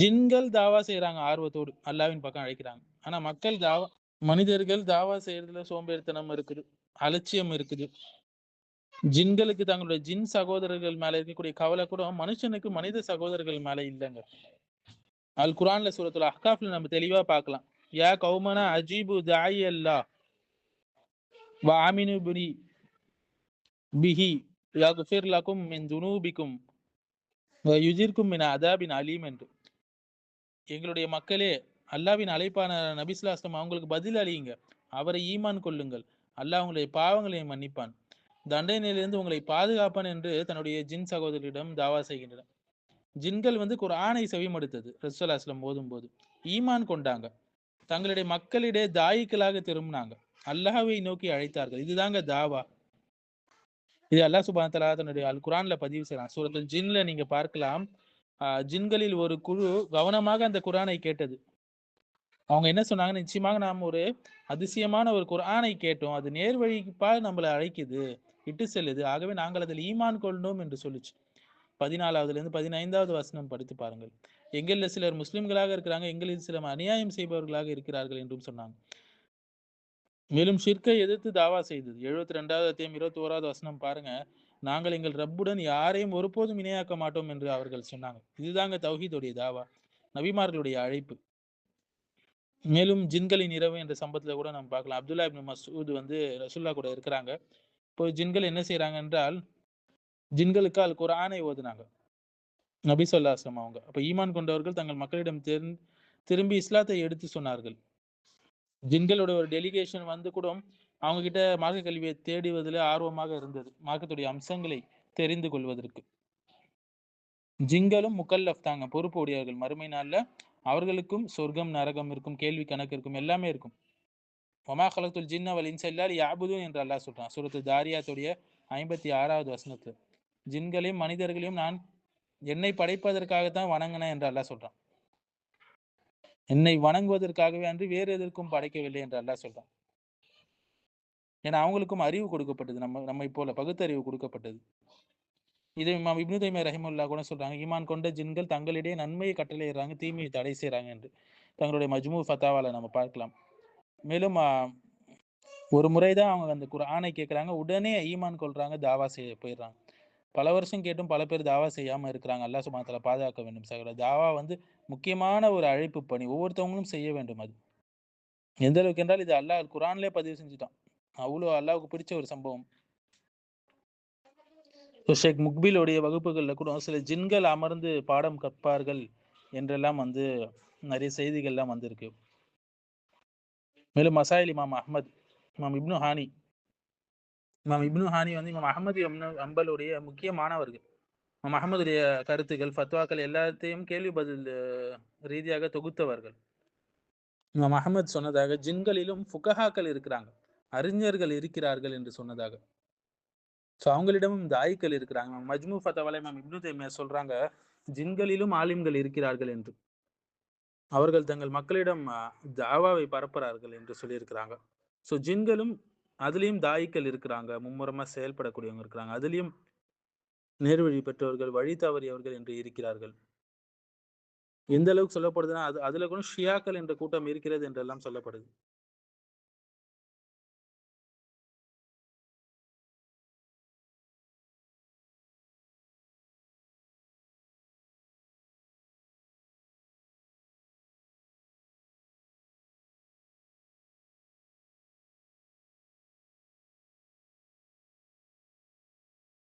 ஜின்கள் தாவா செய்யறாங்க ஆர்வத்தோடு. அல்லாவின் பக்கம் அழைக்கிறாங்க. ஆனா மக்கள் தாவா மனிதர்கள் தாவா செய்யறதுல சோம்பேறித்தனம் இருக்குது அலட்சியம் இருக்குது. ஜின்களுக்கு தங்களுடைய ஜின் சகோதரர்கள் மேல இருக்கக்கூடிய கவலை கூட மனுஷனுக்கு மனித சகோதரர்கள் மேல இல்லைங்க. அல் குரான்ல சூரத்துல அஹ்காஃப்ல நம்ம தெளிவா பார்க்கலாம். யா கௌமனா அஜீபு தாயி அல்லா. வாமினு பிரி பிஹி யாகுஃபிர் லக்கும் மின் துனூபிக்கும். யுஜிர்க்கும் மின் அதாபின் அலீம் என்று. எங்களுடைய மக்களே அல்லாவின் அழைப்பான நபிசுல்லாஸ்லம் அவங்களுக்கு பதில் அழியுங்க அவரை ஈமான் கொள்ளுங்கள். அல்லாஹ் உங்களுடைய பாவங்களை மன்னிப்பான். தண்டனையிலிருந்து உங்களை பாதுகாப்பான் என்று தன்னுடைய ஜின் சகோதரியிடம் தாவா செய்கின்றனர். ஜின்கள் வந்து குரானை செவிமடுத்தது ரசூல்லாஸ்லம் போதும் போது ஈமான் கொண்டாங்க. தங்களுடைய மக்களிடையே தாயிக்களாக திரும்பினாங்க. அல்லாஹாவை நோக்கி அழைத்தார்கள். இதுதாங்க தாவா. இது அல்லாஹ் சுபான் தலா தன்னுடைய அல் குரான்ல பதிவு செய்யலாம் சூரத்தில் ஜின்ல நீங்க பார்க்கலாம். ஜின்களில் ஒரு குழு கவனமாக அந்த குரானை கேட்டது. அவங்க என்ன சொன்னாங்க நிச்சயமாக நாம் ஒரு அதிசயமான ஒரு குரானை கேட்டோம். அது நேர்வழிப்பா நம்மளை அழைக்குது இட்டு செல்லுது. ஆகவே நாங்கள் அதில் ஈமான் கொண்டோம் என்று சொல்லுச்சு. பதினாலாவதுலேருந்து பதினைந்தாவது வசனம் படித்து பாருங்கள். எங்களில் சிலர் முஸ்லிம்களாக இருக்கிறாங்க எங்களில் சிலர் அநியாயம் செய்பவர்களாக இருக்கிறார்கள் என்றும் சொன்னாங்க. மேலும் ஷிர்கை எதிர்த்து தாவா செய்தது. எழுபத்தி ரெண்டாவது அத்தியம் இருபத்தி ஓராவது வசனம் பாருங்க. நாங்கள் எங்கள் ரப்புடன் யாரையும் ஒருபோதும் இணையாக்க மாட்டோம் என்று அவர்கள் சொன்னாங்க. இதுதாங்க தௌஹீதுடைய தாவா நபிமார்களுடைய அழைப்பு. மேலும் ஜின்களின் இரவு என்ற சம்பவத்துல கூட நம்ம பார்க்கலாம். அப்துல்லா இப்னு மசூத் வந்து ரசுல்லா கூட இருக்கிறாங்க. இப்போ ஜின்கள் என்ன செய்யறாங்க என்றால் ஜின்களுக்கு அல் குரானை ஓதுனாங்க. நபி சொல்லாஸ்லம் அவங்க. அப்ப ஈமான் கொண்டவர்கள் தங்கள் மக்களிடம் திரு- திரும்பி இஸ்லாத்தை எடுத்து சொன்னார்கள். ஜின்களோட ஒரு டெலிகேஷன் வந்து கூட அவங்க கிட்ட மார்க்க கல்வியை தேடுவதில் ஆர்வமாக இருந்தது. மார்க்கத்துடைய அம்சங்களை தெரிந்து கொள்வதற்கு. ஜின்களும் முக்கல்லஃப் தாங்க பொறுப்பு உடையவர்கள். மறுமை நாள்ல அவர்களுக்கும் சொர்க்கம் நரகம் இருக்கும் கேள்வி கணக்கு இருக்கும் எல்லாமே இருக்கும். ஒமா கலத்துல் ஜின்ன வல் யாபுதும் என்று அல்லா சொல்றான். சூரத்து தாரியாத்துடைய ஐம்பத்தி ஆறாவது வசனத்துல. ஜின்களையும் மனிதர்களையும் நான் என்னை படைப்பதற்காகத்தான் வணங்கினேன் என்று அல்லா சொல்றான். என்னை வணங்குவதற்காகவே அன்று வேறு எதற்கும் படைக்கவில்லை என்று அல்லா சொல்றான். ஏன்னா அவங்களுக்கும் அறிவு கொடுக்கப்பட்டது. நம்ம நம்மை போல பகுத்தறிவு கொடுக்கப்பட்டது. இதை இமாம் இப்னு தைமியா ரஹிமுல்லா கூட சொல்றாங்க ஈமான் கொண்ட ஜின்கள் தங்களிடையே நன்மையை கட்டளையிடுறாங்க தீமையை தடை செய்யறாங்க என்று. தங்களுடைய மஜ்மு ஃபத்தாவால நம்ம பார்க்கலாம். மேலும் ஒரு ஒரு முறைதான் அவங்க அந்த குரானை கேட்குறாங்க உடனே ஈமான் கொள்றாங்க தாவா செய்ய போயிடுறாங்க. பல வருஷம் கேட்டும் பல பேர் தாவா செய்யாம இருக்கிறாங்க. அல்லாஹ் சுபானத்துல பாதுகாக்க வேண்டும் சகல தாவா வந்து முக்கியமான ஒரு அழைப்பு பணி. ஒவ்வொருத்தவங்களும் செய்ய வேண்டும் அது. எந்த அளவுக்கு என்றால் இது அல்லாஹ் குரான்லேயே பதிவு செஞ்சுட்டான். அவ்வளோ அல்லாவுக்கு பிடிச்ச ஒரு சம்பவம். இப்போ ஷேக் முக்பிலுடைய வகுப்புகளில் கூட சில ஜின்கள் அமர்ந்து பாடம் கற்பார்கள் என்றெல்லாம் வந்து நிறைய செய்திகள்லாம் வந்திருக்கு. மேலும் மசாயில் இமாம் அஹ்மத் இமாம் இப்னு ஹானி இமாம் இப்னு ஹானி வந்து இமாம் அஹமது இப்னு அம்பலுடைய முக்கிய மாணவர்கள். இமாம் அஹமதுடைய கருத்துக்கள் ஃபத்வாக்கள் எல்லாத்தையும் கேள்வி பதில் ரீதியாக தொகுத்தவர்கள். இமாம் அஹமத் சொன்னதாக ஜின்களிலும் ஃபுகஹாக்கள் இருக்கிறாங்க. அறிஞர்கள் இருக்கிறார்கள் என்று சொன்னதாக. ஸோ அவங்களிடமும் தாய்க்கள் இருக்கிறாங்க. மேம் மஜ்மு ஃபத்தவலை மேம் இப்னு தைமியா சொல்றாங்க ஜின்களிலும் ஆலிம்கள் இருக்கிறார்கள் என்று. அவர்கள் தங்கள் மக்களிடம் தாவாவை பரப்புறார்கள் என்று சொல்லியிருக்கிறாங்க. ஸோ ஜின்களும் அதுலேயும் தாய்க்கள் இருக்கிறாங்க. மும்முரமா செயல்படக்கூடியவங்க இருக்கிறாங்க. அதுலேயும் நேர்வழி பெற்றவர்கள் வழி தவறியவர்கள் என்று இருக்கிறார்கள். எந்த அளவுக்கு சொல்லப்படுதுன்னா அது அதில் கூட ஷியாக்கள் என்ற கூட்டம் இருக்கிறது என்றெல்லாம் சொல்லப்படுது.